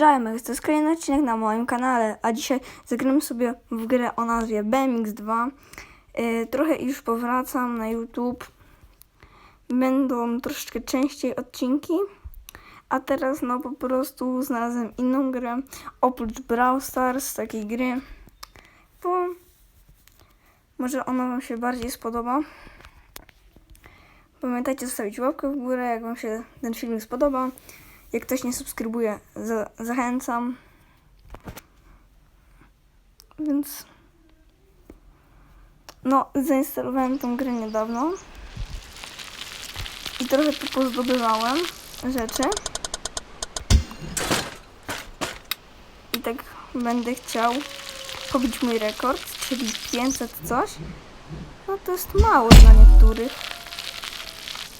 Cześć, to jest kolejny odcinek na moim kanale, a dzisiaj zagramy sobie w grę o nazwie BMX2. Yy, trochę już powracam na YouTube. Będą troszeczkę częściej odcinki, a teraz no po prostu znalazłem inną grę oprócz Brawl Stars, takiej gry, bo może ona Wam się bardziej spodoba. Pamiętajcie zostawić łapkę w górę, jak Wam się ten filmik spodoba. Jak ktoś nie subskrybuje, za zachęcam. Więc. No, zainstalowałem tą grę niedawno. I trochę tu pozdobywałem rzeczy. I tak będę chciał pobić mój rekord, czyli 500 coś. No to jest mało dla niektórych.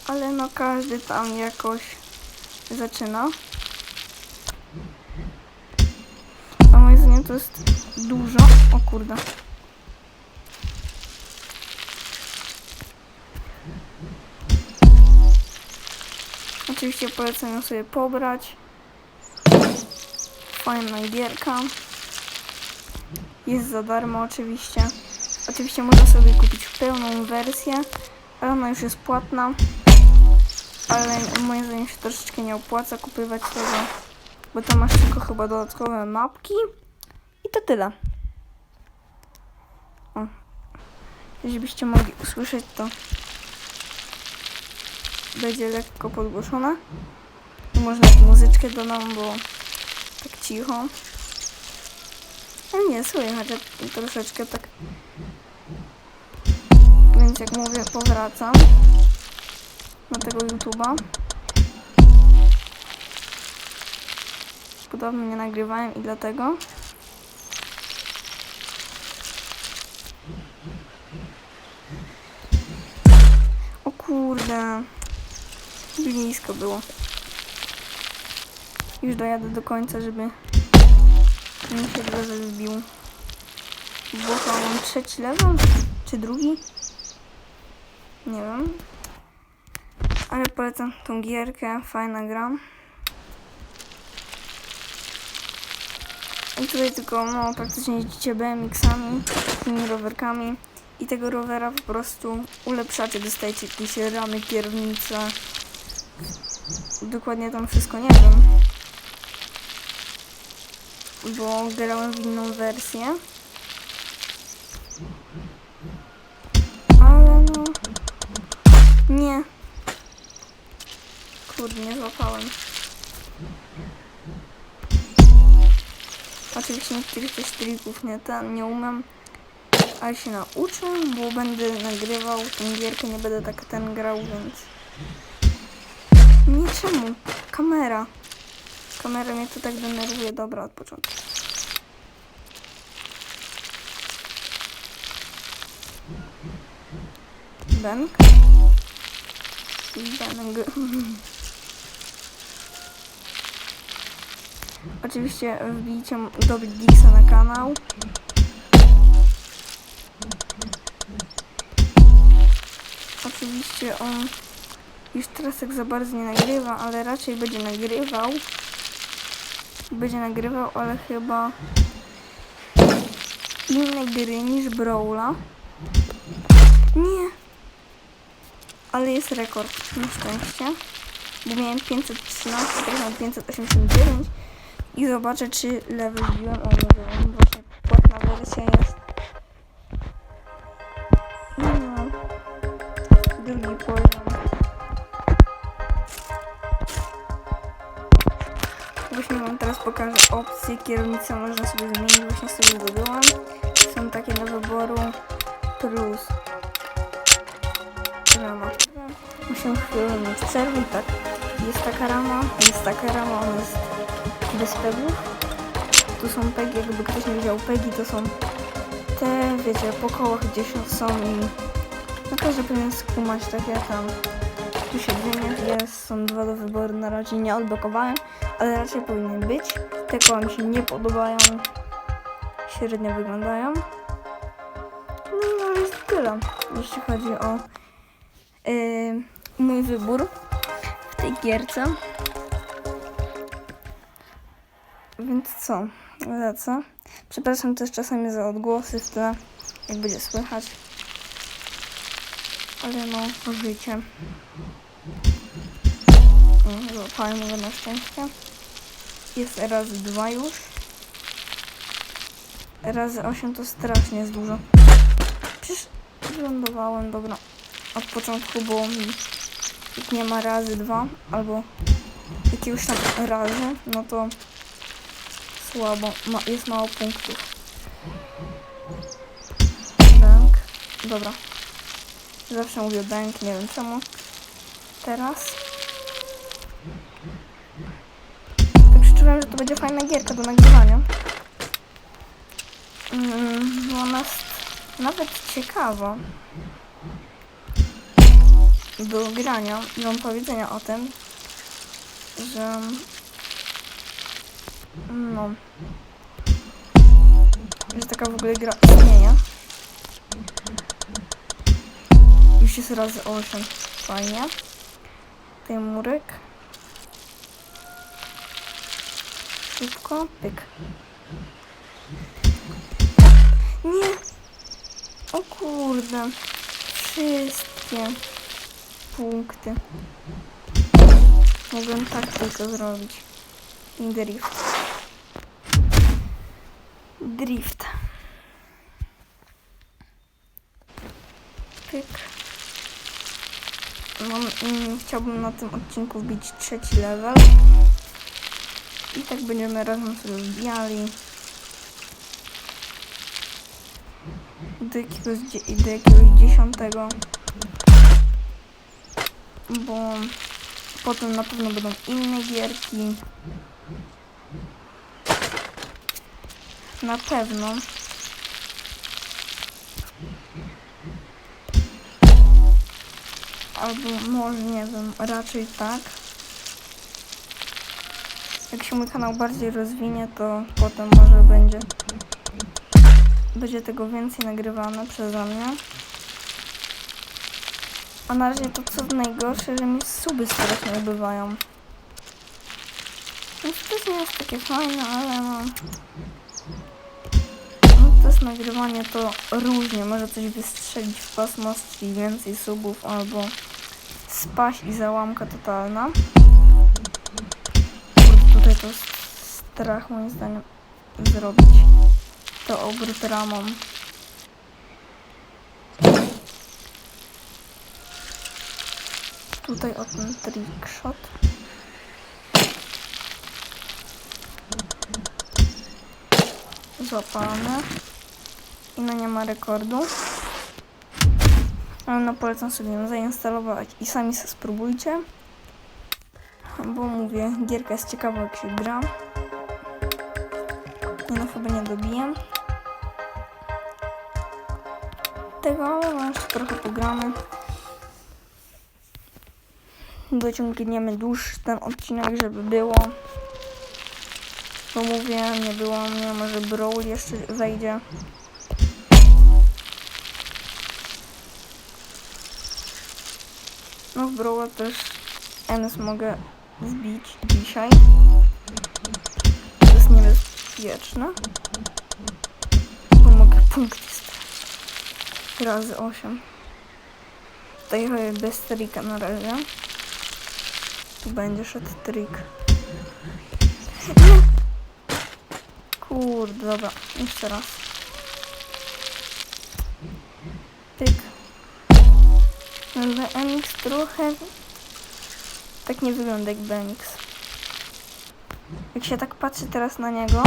Ale no każdy tam jakoś zaczyna. A moim zdaniem to jest dużo. O kurde. Oczywiście polecam ją sobie pobrać. Fajna gierka. Jest za darmo oczywiście. Oczywiście można sobie kupić pełną wersję, ale ona już jest płatna ale moim zdaniem się troszeczkę nie opłaca kupywać tego, bo to masz tylko chyba dodatkowe mapki i to tyle. O. Żebyście mogli usłyszeć to będzie lekko podgłoszone. Można muzyczkę dodam, bo tak cicho. Ale nie, słychać troszeczkę tak. Więc jak mówię, powracam tego YouTube'a. Podobno nie nagrywałem i dlatego. O kurde. Blisko było. Już dojadę do końca, żeby mi się level wbił. Bo mam trzeci level? Czy drugi? Nie wiem. Polecam tą gierkę, fajna gra. I tutaj tylko no, praktycznie jeździcie BMX-ami, tymi rowerkami i tego rowera po prostu ulepszacie, dostajecie jakieś ramy, kierownice. Dokładnie tam wszystko nie wiem. Bo grałem w inną wersję. Ale no... Nie. Kurde, nie złapałem. Oczywiście niektórych też trików nie, ten, nie umiem, ale się nauczę, bo będę nagrywał tę gierkę, nie będę tak ten grał, więc... Nie? Kamera. Kamera mnie to tak denerwuje. Dobra, od początku. Bank. Bang. Oczywiście wbijcie Dobry Dixa na kanał. Oczywiście on już teraz tak za bardzo nie nagrywa, ale raczej będzie nagrywał. Będzie nagrywał, ale chyba inne gry niż Brawla. Nie. Ale jest rekord, na szczęście. Bo miałem 513, teraz mam 589 i zobaczę czy level wbiłem. O, może on właśnie płatna wersja jest. No. Drugi poziom. Właśnie wam teraz pokażę opcje. Kierownicę można sobie zmienić, właśnie sobie zdobyłam. Są takie do wyboru plus rama. Musimy chwilę mieć przerwę, tak. Jest taka rama, jest taka rama, ona jest bez pegów. Tu są pegi, jakby ktoś nie wiedział pegi, to są te, wiecie, po kołach gdzieś są i no każdy powinien skumać tak jak tam tu siedzenie jest, są dwa do wyboru, na razie nie odblokowałem, ale raczej powinny być. Te koła mi się nie podobają, średnio wyglądają. No i no jest tyle, jeśli chodzi o yy, mój wybór w tej gierce. Więc co? Lecę. Przepraszam też czasami za odgłosy w tle, jak będzie słychać. Ale no, życie. O, Złapałem go na szczęście. Jest razy dwa już. Razy osiem to strasznie jest dużo. Przecież wylądowałem, dobra. Od początku było mi, jak nie ma razy dwa, albo jakiegoś tam razy, no to słabo, ma, jest mało punktów. Bank, dobra. Zawsze mówię bank, nie wiem czemu. Teraz. Tak przeczułem, że to będzie fajna gierka do nagrywania. Mm, bo ona jest nawet ciekawa do grania i mam powiedzenia o tym, że no że taka w ogóle gra istnieje. Już jest razy 8. Fajnie. Ten murek. Szybko. Pyk. Nie! O kurde. Wszystkie punkty. Mogłem tak tylko zrobić. Drift. Drift. Pyk. Mam, mm, chciałbym na tym odcinku wbić trzeci level. I tak będziemy razem sobie wbijali. Do jakiegoś, do jakiegoś dziesiątego. Bo potem na pewno będą inne gierki. Na pewno. Albo może nie wiem, raczej tak. Jak się mój kanał bardziej rozwinie, to potem może będzie będzie tego więcej nagrywane przeze mnie. A na razie to co najgorsze, że mi suby strasznie ubywają. To też nie jest takie fajne, ale no... No to jest nagrywanie to różnie. Może coś wystrzelić w kosmos i więcej subów, albo spaść i załamka totalna. Tutaj to strach moim zdaniem zrobić to obrót ramą. Tutaj o ten trickshot. Złapane. I no nie ma rekordu. Ale no polecam sobie ją zainstalować i sami sobie spróbujcie. Bo mówię, gierka jest ciekawa jak się gra. No chyba nie dobiję. Tego, ale jeszcze trochę pogramy. Dociągniemy dłuższy ten odcinek, żeby było. Bo mówię, nie było mnie, może Brawl jeszcze wejdzie. No w Brawla też NS mogę wbić dzisiaj. To jest niebezpieczne. Bo mogę stracić. Razy 8. Tutaj bez trika na razie. Tu będzie szedł trik. Kurde, dobra. Jeszcze raz. Tyk. BMX trochę tak nie wygląda jak BMX. Jak się tak patrzy teraz na niego,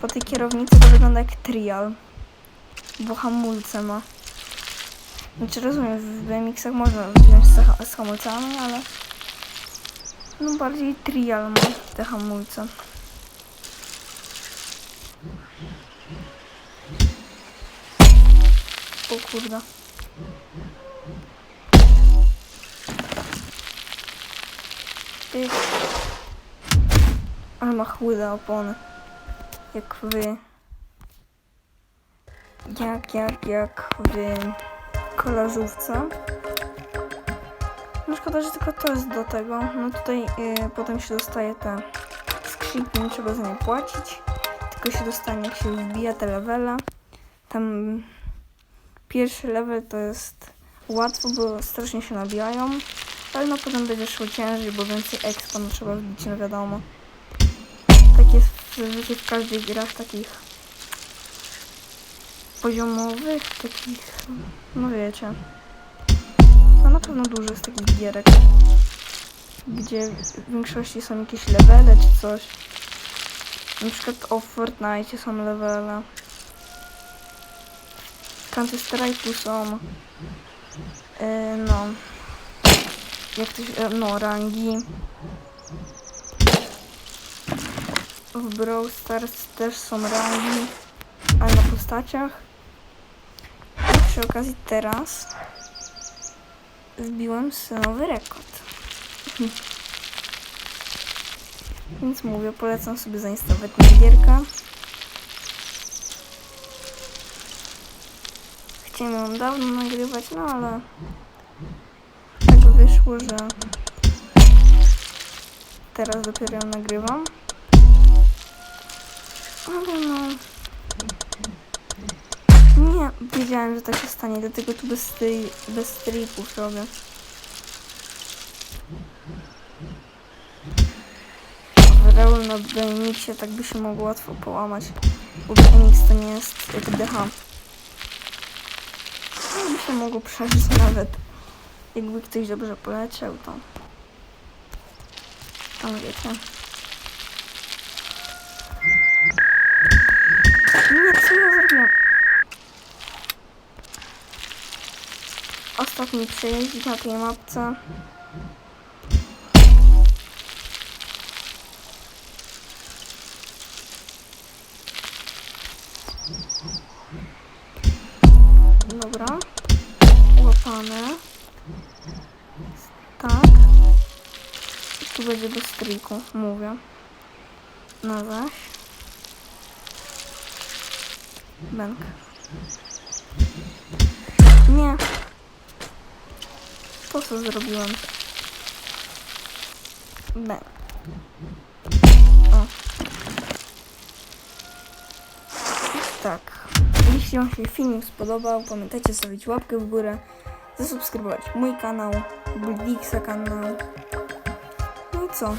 po tej kierownicy to wygląda jak trial. Bo hamulce ma. Znaczy rozumiem, w BMX-ach można wziąć z hamulcami, ale no bardziej trial ma te hamulce. Kurde. Pyk. Ale ma chłyde opony. Jak wy. Jak, jak, jak w kolażówce. No szkoda, że tylko to jest do tego. No tutaj y, potem się dostaje te membership, nie trzeba za nie płacić, tylko się dostanie jak się wbija te levele. Tam pierwszy level to jest łatwo, bo strasznie się nabijają, ale no potem będzie szło ciężej, bo więcej expa trzeba wbić, no wiadomo. Tak jest zazwyczaj w każdych grach takich poziomowych, takich, no wiecie. No na pewno dużo jest takich gierek, gdzie w większości są jakieś levele czy coś. Na przykład o Fortnite są levele. Counter Strike'u są e, no jak to się, e, no rangi. W Brawl Stars też są rangi, ale na postaciach. I przy okazji teraz wbiłem sobie nowy rekord. Więc mówię, polecam sobie zainstalować tę gierkę. Ją dawno nagrywać, no ale tak wyszło, że teraz dopiero ją nagrywam. Ale no... Nie, wiedziałem, że tak się stanie, dlatego tu bez, tej, bez stripów robię. W Real na BMX-ie tak by się mogło łatwo połamać, bo BMX to nie jest jak DH. Się mogło przeżyć nawet, jakby ktoś dobrze poleciał, to... Tam wiecie. Nie, co ja zrobiłam? Ostatni przejeździk na tej mapce. Dobra. Łapane. Tak. Tu będzie bez triku, mówię. No zaś. Bęk. Nie. Po co zrobiłem? Bęk. O. Tak. Jeśli Wam się filmik spodobał, pamiętajcie zostawić łapkę w górę, zasubskrybować mój kanał, Buldixa kanał. No i co?